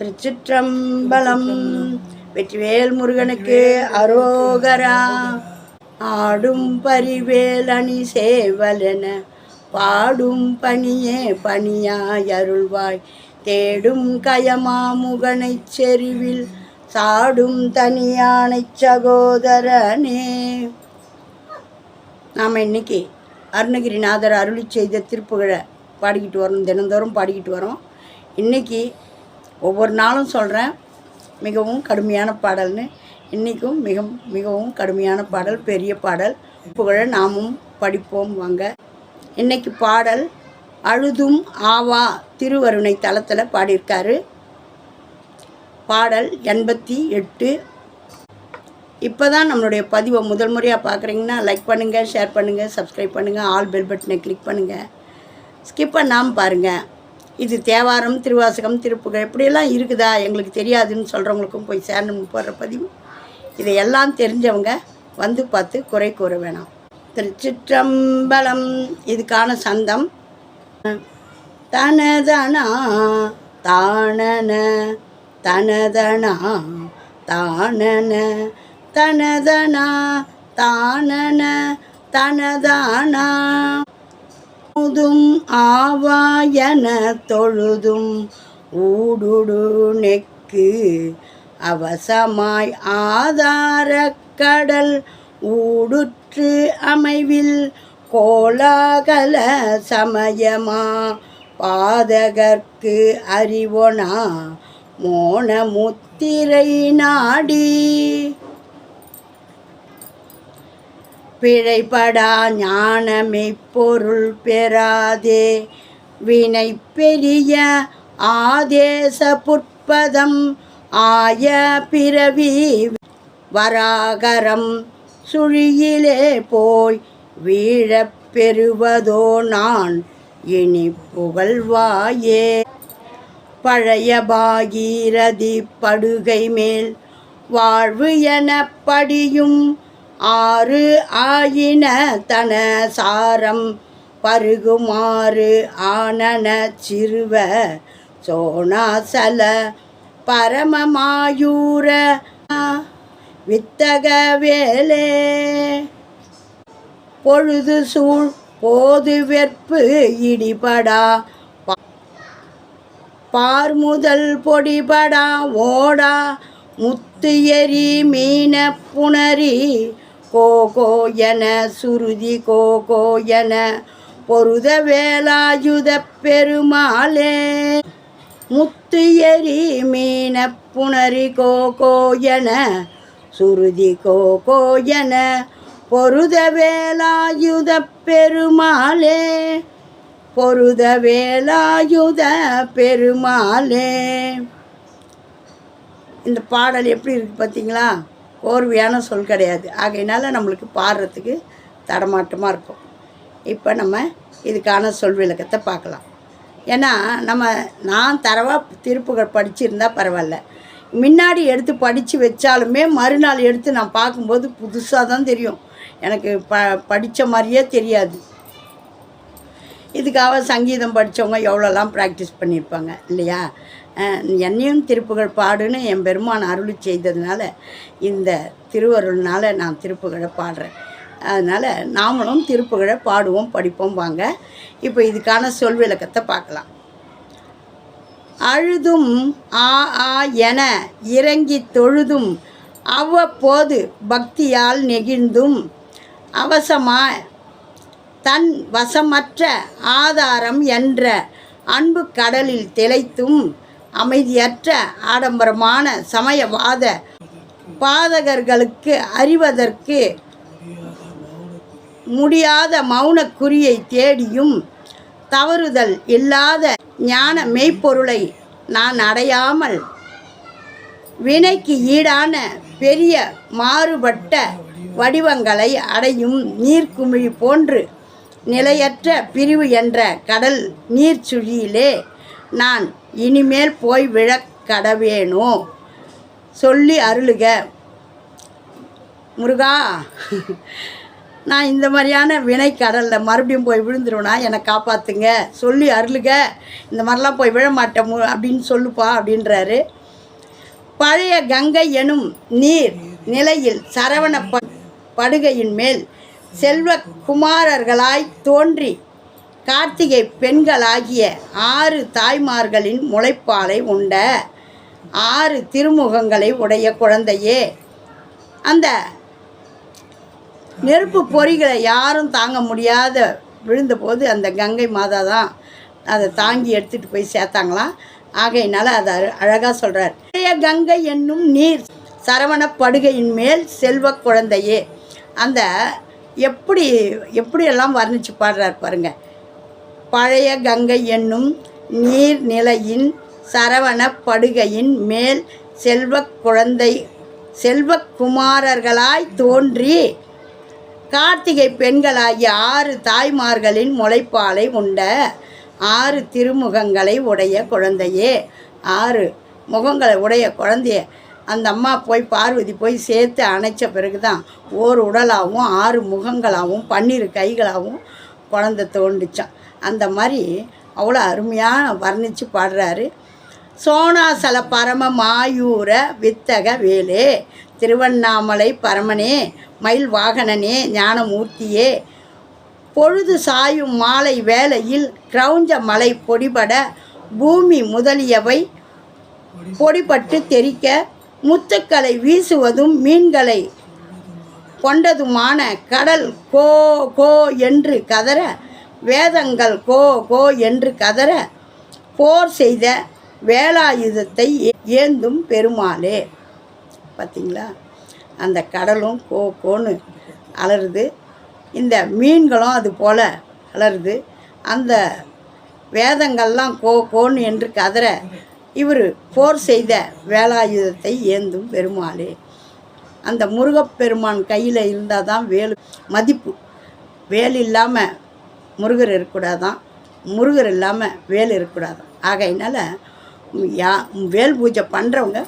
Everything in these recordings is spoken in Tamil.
திருச்சிற்றம்பலம். வெற்றிவேல் முருகனுக்கு அரோகரா. ஆடும் பரிவேல் அணி சேவலென பாடும் பணியே பணியாய் அருள்வாய் தேடும் கயமாமுகனை செறிவில் சாடும் தனியானைச் சகோதரனே. நாம் இன்னைக்கு அருணகிரிநாதர் அருளி செய்த திருப்புகழை பாடிக்கிட்டு வரோம். தினந்தோறும் பாடிக்கிட்டு வரோம். இன்னைக்கு ஒவ்வொரு நாளும் சொல்கிறேன் மிகவும் கடுமையான பாடல்னு. இன்றைக்கும் மிக மிகவும் கடுமையான பாடல் பெரிய பாடல். புகழ நாமும் படிப்போம் வாங்க. இன்னைக்கு பாடல் அழுதும் ஆவா திருவருணை தளத்தில் பாடியிருக்காரு. பாடல் எண்பத்தி எட்டு. இப்போ தான் நம்மளுடைய பதிவை முதல் முறையாக பார்க்குறீங்கன்னா லைக் பண்ணுங்கள் ஷேர் பண்ணுங்கள் சப்ஸ்கிரைப் பண்ணுங்கள் ஆல் பெல் பட்டனை கிளிக் பண்ணுங்கள் ஸ்கிப் பண்ணாமல் பாருங்கள் இது தேவாரம் திருவாசகம் திருப்புகள் இப்படியெல்லாம் இருக்குதா? எங்களுக்கு தெரியாதுன்னு சொல்கிறவங்களுக்கும் போய் சேரணும் போடுற பதிவு. இதையெல்லாம் தெரிஞ்சவங்க வந்து பார்த்து குறை கூற வேணாம். திருச்சிற்றம்பலம் இதுக்கான சந்தம். தனதனா தானன தனதனா தானன தனதனா தானன தனதானா. தொழுதும் ஆவாயன தொழுதும் ஊடுடு நெக்கு அவசமாய் ஆதார கடல் ஊடுற்று அமைவில் கோலாகல சமயமா பாதகர்க்கு அறிவொனா மோன முத்திரை நாடி. பிழைப்படா ஞானமே பொருள் பெறாதே. வினை பெரிய ஆதேச புட்பதம் ஆய பிறவி வராகரம் சுழியிலே போய் வீழப் பெறுவதோ நான் இனி புகழ்வாயே. பழைய பாகீரதி படுகை மேல் வாழ்வு என படியும் ஆறு ஆயின தன சாரம் பருகுமாறு ஆனன சிறுவ சோனாசல பரமமாயூர வித்தக வேலே. பொழுது சூழ் போது வெற்பு இடிபடா. பார்முதல் பொடிபடா ஓடா. முத்து எரி மீன புணரி கோகோ என சுருதி கோகோ என பொருத வேலாயுத பெருமாளே. முத்து எரி மீன புணரி கோகோ என சுருதி கோகோ என பொருத வேலாயுத பெருமாளே. பொருத வேலாயுத பெருமாளே. இந்த பாடல் எப்படி இருக்குது பார்த்தீங்களா கோர்வையான சொல் கிடையாது. ஆகையினால நம்மளுக்கு பாடுறதுக்கு தடமாட்டமாக இருக்கும். இப்போ நம்ம இதுக்கான சொல் விளக்கத்தை பார்க்கலாம். ஏன்னா நம்ம நான் தரவாக திருப்புகள் படிச்சிருந்தா பரவாயில்ல. முன்னாடி எடுத்து படித்து வச்சாலுமே மறுநாள் எடுத்து நான் பார்க்கும்போது புதுசாக தான் தெரியும். எனக்கு ப படித்த மாதிரியே தெரியாது. இதுக்காக சங்கீதம் படித்தவங்க எவ்வளோலாம் ப்ராக்டிஸ் பண்ணியிருப்பாங்க இல்லையா? என்னையும் திருப்புகழ் பாடுன்னு என் பெருமான் அருளி செய்ததுனால இந்த திருவருள்னால் நான் திருப்புகழை பாடுறேன். அதனால் நாமளும் திருப்புகழை பாடுவோம் படிப்போம் வாங்க. இப்போ இதுக்கான சொல் விளக்கத்தை பார்க்கலாம். அழுதும் ஆ ஆ என இறங்கி தொழுதும் அவ்வப்போது பக்தியால் நெகிழ்ந்தும் அவசமா தன் வசமற்ற ஆதாரம் என்ற அன்பு கடலில் திளைத்தும் அமைதியற்ற ஆடம்பரமான சமயவாத பாதகர்களுக்கு அறிவதற்கு முடியாத மௌனக்குறியை தேடியும் தவறுதல் இல்லாத ஞான மெய்ப்பொருளை நான் அடையாமல் வினைக்கு ஈடான பெரிய மாறுபட்ட வடிவங்களை அடையும் நீர்க்குமிழி போன்று நிலையற்ற பிரிவு என்ற கடல் நீர்ச்சுழியிலே நான் இனிமேல் போய் விழக் சொல்லி அருளுக. முருகா நான் இந்த மாதிரியான வினை கடலில் மறுபடியும் போய் விழுந்துருவேனா? என்னை காப்பாற்றுங்க சொல்லி அருளுக. இந்த மாதிரிலாம் போய் விழ மாட்டேன் மு- அப்படின்னு சொல்லுப்பா அப்படின்றாரு. பழைய கங்கை எனும் நீர் நிலையில் சரவண ப- படுகையின் மேல் செல்வ குமாரர்களாய் தோன்றி கார்த்திகை பெண்களாகிய ஆறு தாய்மார்களின் முளைப்பாலை உண்ட ஆறு திருமுகங்களை உடைய குழந்தையே. அந்த நெருப்பு பொறிகளை யாரும் தாங்க முடியாத விழுந்தபோது அந்த கங்கை மாதா தான் அதை தாங்கி எடுத்துகிட்டு போய் சேர்த்தாங்களாம். ஆகையினால அதை அழகாக சொல்கிறார் கங்கை என்னும் நீர் சரவண படுகையின் மேல் செல்வ குழந்தையே. அந்த எப்படி எப்படியெல்லாம் வர்ணித்து பாடுறார் பாருங்கள் பழைய கங்கை என்னும் நீர்நிலையின் சரவணப்படுகையின் மேல் செல்வ குழந்தை செல்வக்குமாரர்களாய் தோன்றி கார்த்திகை பெண்களாகிய ஆறு தாய்மார்களின் முளைப்பாலை உண்ட ஆறு திருமுகங்களை உடைய குழந்தையே. ஆறு முகங்களை உடைய குழந்தைய. அந்த அம்மா போய் பார்வதி போய் சேர்த்து அணைச்ச பிறகு தான் ஓர் உடலாகவும் ஆறு முகங்களாகவும் பன்னிரு கைகளாகவும் குழந்தை தோண்டுச்சான் அந்த மாதிரி அவ்வளோ அருமையாக வர்ணித்து பாடுறாரு. சோனாசல பரம மாயூர வித்தக வேலே திருவண்ணாமலை பரமனே மயில் வாகனனே ஞானமூர்த்தியே பொழுது சாயும் மாலை வேளையில் கிரௌஞ்ச மலை பொடிபட பூமி முதலியவை பொடிபட்டு தெறிக்க முத்துக்களை வீசுவதும் மீன்களை கொண்டதுமான கடல் கோ கோ என்று கதற வேதங்கள் கோ கோ என்று கதற போர் செய்த வேலாயுதத்தை ஏ- ஏந்தும் பெருமாளே. பார்த்தீங்களா அந்த கடலும் கோ கோன்னு அலருது இந்த மீன்களும் அது போல் அலருது அந்த வேதங்கள்லாம் கோ கோன்னு என்று கதற இவர் போர் செய்த வேலாயுதத்தை ஏந்தும் பெருமாளே. அந்த முருகப்பெருமான் கையில் இருந்தால் தான் வேலு மதிப்பு. வேல் இல்லாமல் முருகர் இருக்கக்கூடாதான் முருகர் இல்லாமல் வேல் இருக்கக்கூடாதான். ஆகையினால யா வேல் பூஜை பண்ணுறவங்க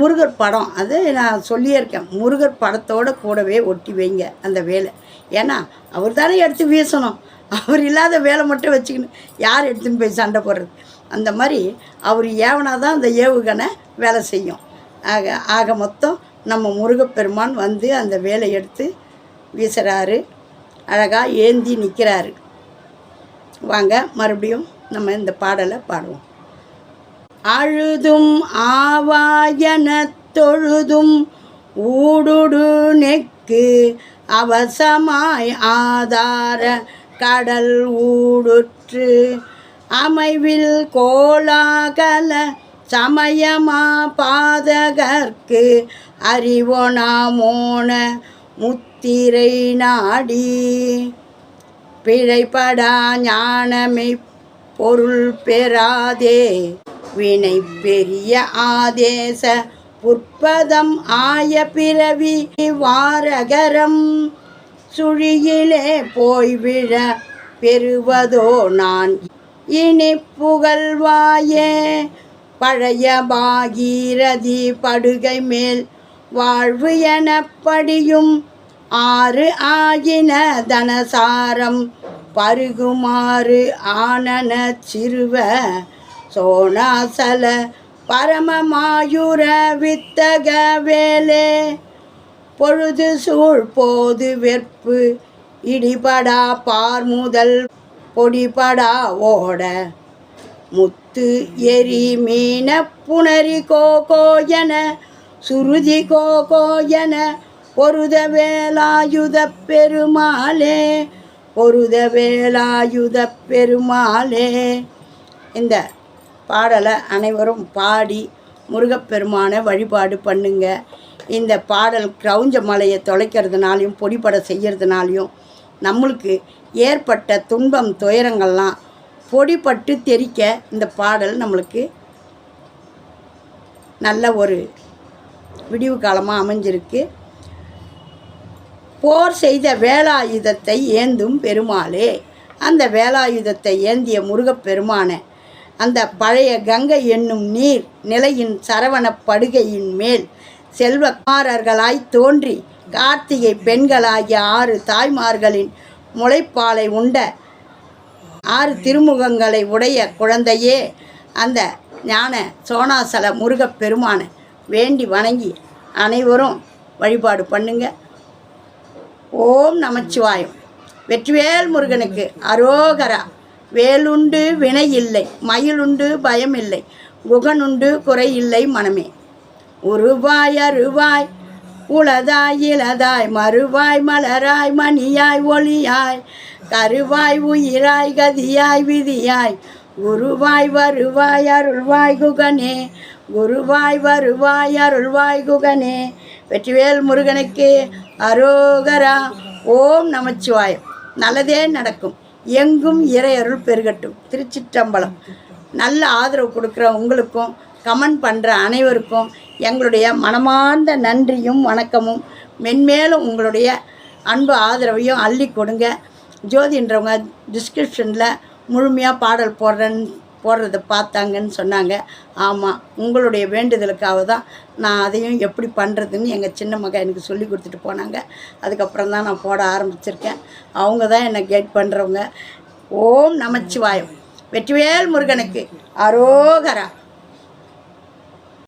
முருகர் படம் அது நான் சொல்லியே இருக்கேன். முருகர் படத்தோட கூடவே ஒட்டி வைங்க அந்த வேலை. ஏன்னா அவர் தானே எடுத்து வீசணும். அவர் இல்லாத வேலை மட்டும் வச்சுக்கின்னு யார் எடுத்துன்னு போய் சண்டை போடுறது? அந்த மாதிரி அவர் ஏவனா தான் அந்த ஏவுகணை வேலை செய்யும். ஆக ஆக மொத்தம் நம்ம முருகப்பெருமான் வந்து அந்த வேலை எடுத்து வீசுகிறாரு அழகாக ஏந்தி நிற்கிறாரு வாங்க மறுபடியும் நம்ம இந்த பாடலை பாடுவோம். அழுதும் ஆவாயன தொழுதும் ஊடுடு நெக்கு அவசமாய் ஆதார கடல் ஊடுற்று அமைவில் கோலாகல சமயமா பாதகர்க்கு அறிவோனாமோன முத்திரை நாடி பிழைப்படா ஞானமை பொருள் பெறாதே. வினை பெரிய ஆதேச புற்பதம் ஆய பிறவி வாரகரம் சுழியிலே போய் விழ பெறுவதோ நான். இனி புகழ்வாயே பழைய பாகீரதி படுகை மேல் வாழ்வு எனப்படியும் ஆறு ஆகின தனசாரம் பருகுமாறு ஆனன சிறுவ சோனாசல பரமமாயுர வித்தக வேலே. பொழுது சூழ் போது வெற்பு இடிபடா பார் முதல் பொடிபடா ஓட. முத்து எரி மீன புணரி கோ கோயன சுருதி கோகோ என பொருத வேலாயுத பெருமாளே பொருத வேலாயுத பெருமாளே. இந்த பாடலை அனைவரும் பாடி முருகப்பெருமானை வழிபாடு பண்ணுங்க. இந்த பாடல் கிரௌஞ்ச மலையை தொலைக்கிறதுனாலையும் பொடிப்பட செய்கிறதுனாலையும் நம்மளுக்கு ஏற்பட்ட துன்பம் துயரங்கள்லாம் பொடிப்பட்டு தெறிக்க இந்த பாடல் நம்மளுக்கு நல்ல ஒரு விடிவு காலமாக அமைஞ்சிருக்கு. போர் செய்த வேலாயுதத்தை ஏந்தும் பெருமாளே. அந்த வேலாயுதத்தை ஏந்திய முருகப்பெருமானை அந்த பழைய கங்கை என்னும் நீர் நிலையின் சரவண படுகையின் மேல் செல்வக்காரர்களாய் தோன்றி கார்த்திகை பெண்களாகிய ஆறு தாய்மார்களின் முளைப்பாலை உண்ட ஆறு திருமுகங்களை உடைய குழந்தையே அந்த ஞான சோனாசல முருகப் பெருமானை. வேண்டி வணங்கி அனைவரும் வழிபாடு பண்ணுங்க. ஓம் நமச்சிவாயம். வெற்றிவேல் முருகனுக்கு அரோகரா. வேலுண்டு வினை இல்லை மயிலுண்டு பயம் இல்லை குகனுண்டு குறை இல்லை மனமே. உருவாய் அருவாய் உளதாய் இளதாய் மறுவாய் மலராய் மணியாய் ஒளியாய் கருவாய் உயிராய் கதியாய் விதியாய் குருவாய் வருவாய் அருள்வாய் குகனே குருவாய் வருவாய் அருள்வாய் குகனே. வெற்றிவேல் முருகனுக்கு அரோகரா. ஓம் நமச்சிவாயம். நல்லதே நடக்கும். எங்கும் இறையருள் பெருகட்டும். திருச்சிற்றம்பலம். நல்ல ஆதரவு கொடுக்குற உங்களுக்கும் கமெண்ட் பண்ணுற அனைவருக்கும் எங்களுடைய மனமார்ந்த நன்றியும் வணக்கமும். மென்மேலும் உங்களுடைய அன்பு ஆதரவையும் அள்ளி கொடுங்க. ஜோதின்றவங்க டிஸ்கிரிப்ஷனில் முழுமையாக பாடல் போடுறேன்னு போடுறத பார்த்தாங்கன்னு சொன்னாங்க. ஆமாம் உங்களுடைய வேண்டுதலுக்காக தான் நான் அதையும் எப்படி பண்ணுறதுன்னு எங்கள் சின்ன மகன் எனக்கு சொல்லி கொடுத்துட்டு போனாங்க. அதுக்கப்புறம் தான் நான் போட ஆரம்பிச்சிருக்கேன். அவங்க தான் என்னை கைட் பண்ணுறவங்க ஓம் நமச்சிவாயம். வெற்றிவேல் முருகனுக்கு அரோகரா.